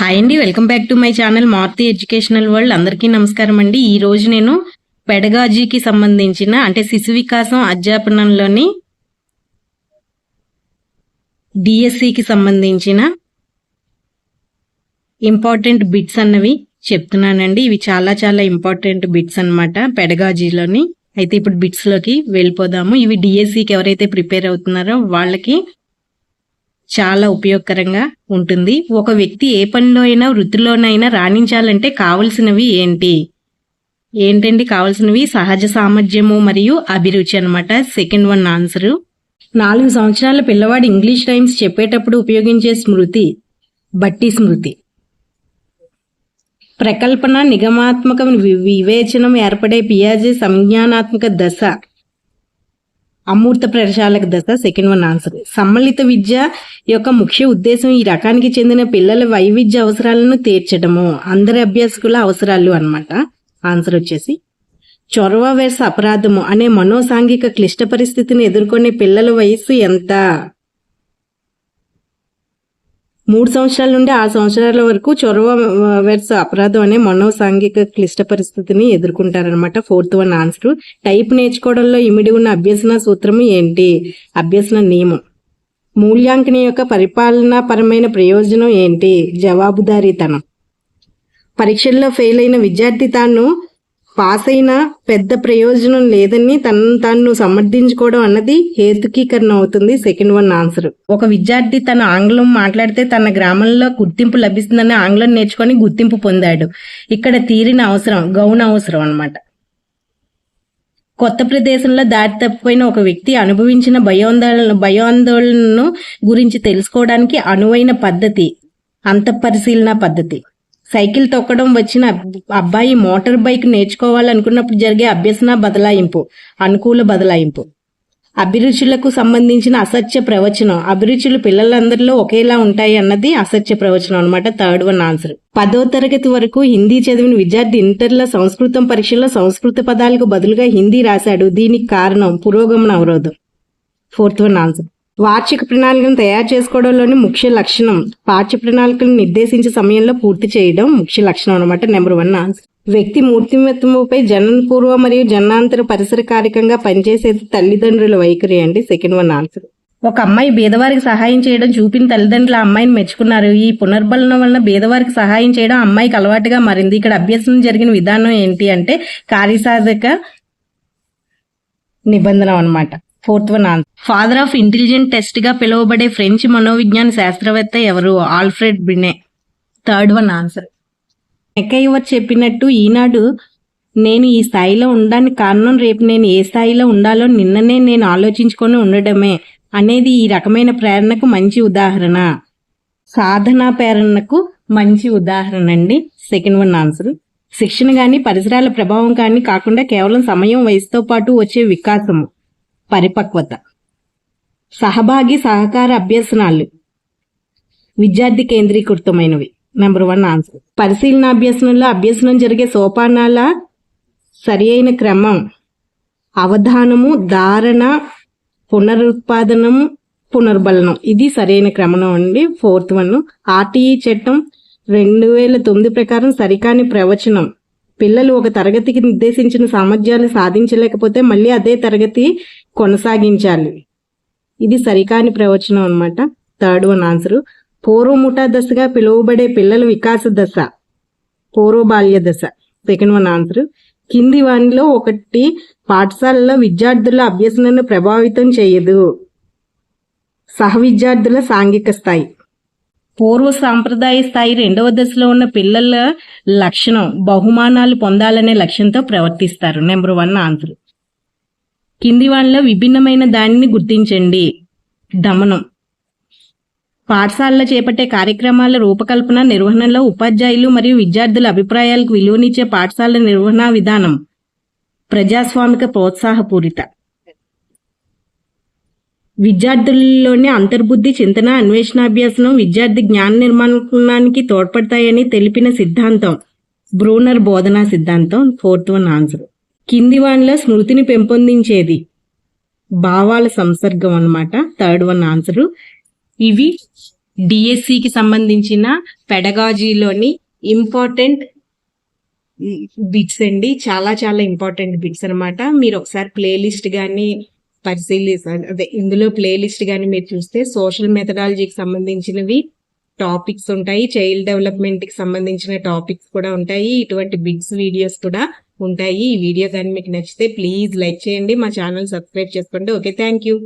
Hi అండి welcome back to my channel Maruthi educational world అందరికీ నమస్కారం అండి. ఈ రోజు నేను పెడగాజీకి సంబంధించిన అంటే శిశు వికాసం అధ్యాపనంలోని డిఎస్సికి సంబంధించిన ఇంపార్టెంట్ బిట్స్ అన్నవి చెప్తున్నానండి. ఇవి చాలా చాలా ఇంపార్టెంట్ బిట్స్ అనమాట పెడగాజీలోని. అయితే ఇప్పుడు బిట్స్లోకి వెళ్ళిపోదాము. ఇవి డిఎస్సికి ఎవరైతే ప్రిపేర్ అవుతున్నారో వాళ్ళకి చాలా ఉపయోగకరంగా ఉంటుంది. ఒక వ్యక్తి ఏ పనిలో అయినా వృత్తిలోనైనా రాణించాలంటే కావలసినవి ఏంటి? ఏంటండి కావాల్సినవి? సహజ సామర్థ్యము మరియు అభిరుచి అనమాట సెకండ్ వన్ ఆన్సరు. నాలుగు సంవత్సరాల పిల్లవాడు ఇంగ్లీష్ టైమ్స్ చెప్పేటప్పుడు ఉపయోగించే స్మృతి. బట్టి స్మృతి. ప్రకల్పన నిగమాత్మక వి- వివేచనం ఏర్పడే పియాజే సంజ్ఞానాత్మక దశ. అమూర్త ప్రశాలక దశ సెకండ్ వన్ ఆన్సర్ సమ్మలిత విద్య యొక్క ముఖ్య ఉద్దేశం ఈ రకానికి చెందిన పిల్లల వైవిధ్య అవసరాలను తీర్చడము అందరి అభ్యాసకుల అవసరాలు అనమాట ఆన్సర్ వచ్చేసి చొరవ వేస అపరాధము అనే మనోసాంఘిక క్లిష్ట పరిస్థితిని ఎదుర్కొనే పిల్లల వయస్సు ఎంత? మూడు సంవత్సరాల నుండి ఆరు సంవత్సరాల వరకు చొరవ వెర్స్ అపరాధం అనే మనోసాంఘిక క్లిష్ట పరిస్థితిని ఎదుర్కొంటారనమాట ఫోర్త్ వన్ ఆన్సర్. టైప్ నేర్చుకోవడంలో ఇమిడి ఉన్న అభ్యసన సూత్రము ఏంటి? అభ్యసన నియమం. మూల్యాంకన యొక్క పరిపాలనాపరమైన ప్రయోజనం ఏంటి? జవాబుదారీతనం. పరీక్షల్లో ఫెయిల్ అయిన విద్యార్థి తాను పాస్ అయినా పెద్ద ప్రయోజనం లేదని తనను తాను సమర్థించుకోవడం అన్నది హేతుకీకరణ అవుతుంది సెకండ్ వన్ ఆన్సర్. ఒక విద్యార్థి తన ఆంగ్లం మాట్లాడితే తన గ్రామంలో గుర్తింపు లభిస్తుందని ఆంగ్లం నేర్చుకొని గుర్తింపు పొందాడు. ఇక్కడ తీరిన అవసరం గౌన అవసరం అనమాట కొత్త ప్రదేశంలో దారి తప్పిపోయిన ఒక వ్యక్తి అనుభవించిన భయోందోళన భయోందోళనను గురించి తెలుసుకోవడానికి అనువైన పద్ధతి అంతఃపరిశీలన పద్ధతి. సైకిల్ తొక్కడం వచ్చిన అబ్బాయి మోటార్ బైక్ నేర్చుకోవాలనుకున్నప్పుడు జరిగే అభ్యసన బదలాయింపు అనుకూల బదలాయింపు. అభిరుచులకు సంబంధించిన అసత్య ప్రవచనం. అభిరుచులు పిల్లలందరిలో ఒకేలా ఉంటాయి అన్నది అసత్య ప్రవచనం అనమాట థర్డ్ వన్ ఆన్సర్. పదో తరగతి వరకు హిందీ చదివిన విద్యార్థి ఇంటర్లో సంస్కృతం పరీక్షలో సంస్కృత పదాలకు బదులుగా హిందీ రాశాడు. దీనికి కారణం పురోగమన అవరోధం. Fourth one answer. వార్షిక ప్రణాళికను తయారు చేసుకోవడంలోని ముఖ్య లక్షణం పాఠ్య ప్రణాళికను నిర్దేశించే సమయంలో పూర్తి చేయడం ముఖ్య లక్షణం అనమాట నెంబర్ వన్ ఆన్సర్ వ్యక్తి మూర్తిమత్వముపై జననపూర్వ మరియు జనాంతర పరిసర కారకంగా పనిచేసేది తల్లిదండ్రుల వైఖరి అండి సెకండ్ వన్ ఆన్సర్ ఒక అమ్మాయి బీదవారికి సహాయం చేయడం చూపిన తల్లిదండ్రులు ఆ అమ్మాయిని మెచ్చుకున్నారు. ఈ పునర్బలనం వలన బీదవారికి సహాయం చేయడం అమ్మాయికి అలవాటుగా మారింది. ఇక్కడ అభ్యసనం జరిగిన విధానం ఏంటి అంటే కార్యసాధక నిబంధన అన్నమాట. Fourth one answer. Father of intelligent టెస్ట్గా పిలువబడే ఫ్రెంచ్ మనోవిజ్ఞాన శాస్త్రవేత్త ఎవరు? Alfred Binet third one answer ఎక్కయ్యవర్ చెప్పినట్టు ఈనాడు నేను ఈ స్థాయిలో ఉండడానికి కారణం రేపు నేను ఏ స్థాయిలో ఉండాలో నిన్ననే నేను ఆలోచించుకొని ఉండడమే అనేది ఈ రకమైన ప్రేరణకు మంచి ఉదాహరణ. సాధనా ప్రేరణకు మంచి ఉదాహరణ అండి. సెకండ్ వన్ ఆన్సర్ శిక్షణ కానీ పరిసరాల ప్రభావం కానీ కాకుండా కేవలం సమయం వయసుతో పాటు వచ్చే వికాసము. పరిపక్వత. సహభాగి సహకార అభ్యసనాలు. విద్యార్థి కేంద్రీకృతమైనవి. నెంబర్ వన్ ఆన్సర్ పరిశీలన అభ్యసనంలో అభ్యసనం జరిగే సోపానాల సరి అయిన క్రమం. అవధానము ధారణ పునరుత్పాదనము పునర్బలనం. ఇది సరైన క్రమం అండి. ఫోర్త్ వన్ ఆర్టీఈ చట్టం రెండు వేల తొమ్మిది ప్రకారం సరికాని ప్రవచనం. పిల్లలు ఒక తరగతికి నిర్దేశించిన సామర్థ్యాన్ని సాధించలేకపోతే మళ్ళీ అదే తరగతి కొనసాగించాలి. ఇది సరికాని ప్రవచనం అనమాట థర్డ్ వన్ ఆన్సర్. పూర్వముఠా దశగా పిలువబడే పిల్లల వికాస దశ. పూర్వ బాల్య దశ. Second one answer. కింది వానిలో ఒకటి పాఠశాలలో విద్యార్థుల అభ్యసనను ప్రభావితం చేయదు. సహ విద్యార్థుల సాంఘిక స్థాయి. పూర్వ సాంప్రదాయ స్థాయి రెండవ దశలో ఉన్న పిల్లల లక్షణం బహుమానాలు పొందాలనే లక్ష్యంతో ప్రవర్తిస్తారు. నెంబర్ వన్ ఆన్సర్ కింది వాళ్ళలో విభిన్నమైన దానిని గుర్తించండి. దమనం. పాఠశాలలో చేపట్టే కార్యక్రమాల రూపకల్పన నిర్వహణలో ఉపాధ్యాయులు మరియు విద్యార్థుల అభిప్రాయాలకు విలువనిచ్చే పాఠశాల నిర్వహణ విధానం ప్రజాస్వామిక ప్రోత్సాహపూరిత. విద్యార్థులలోని అంతర్బుద్ధి చింతన అన్వేషణాభ్యాసనం విద్యార్థి జ్ఞాన నిర్మాణానికి తోడ్పడతాయని తెలిపిన సిద్ధాంతం. బ్రూనర్ బోధనా సిద్ధాంతం ఫోర్త్ వన్ ఆన్సర్. కింది వానిలో స్మృతిని పెంపొందించేది. భావాల సంసర్గం అన్నమాట థర్డ్ వన్ ఆన్సరు. ఇవి డిఎస్సికి సంబంధించిన పెడగాజీలోని ఇంపార్టెంట్ బిట్స్ అండి. చాలా చాలా ఇంపార్టెంట్ బిట్స్ అన్నమాట. మీరు ఒకసారి ప్లేలిస్ట్ కానీ పరిశీలిస్తాను. అదే ఇందులో ప్లేలిస్ట్ కానీ మీరు చూస్తే సోషల్ మెథడాలజీకి సంబంధించినవి టాపిక్స్ ఉంటాయి. చైల్డ్ డెవలప్మెంట్కి సంబంధించిన టాపిక్స్ కూడా ఉంటాయి. ఇటువంటి బిగ్స్ వీడియోస్ కూడా ఉంటాయి. ఈ వీడియో కానీ మీకు నచ్చితే ప్లీజ్ లైక్ చేయండి. మా ఛానల్ సబ్స్క్రైబ్ చేసుకోండి. Okay thank you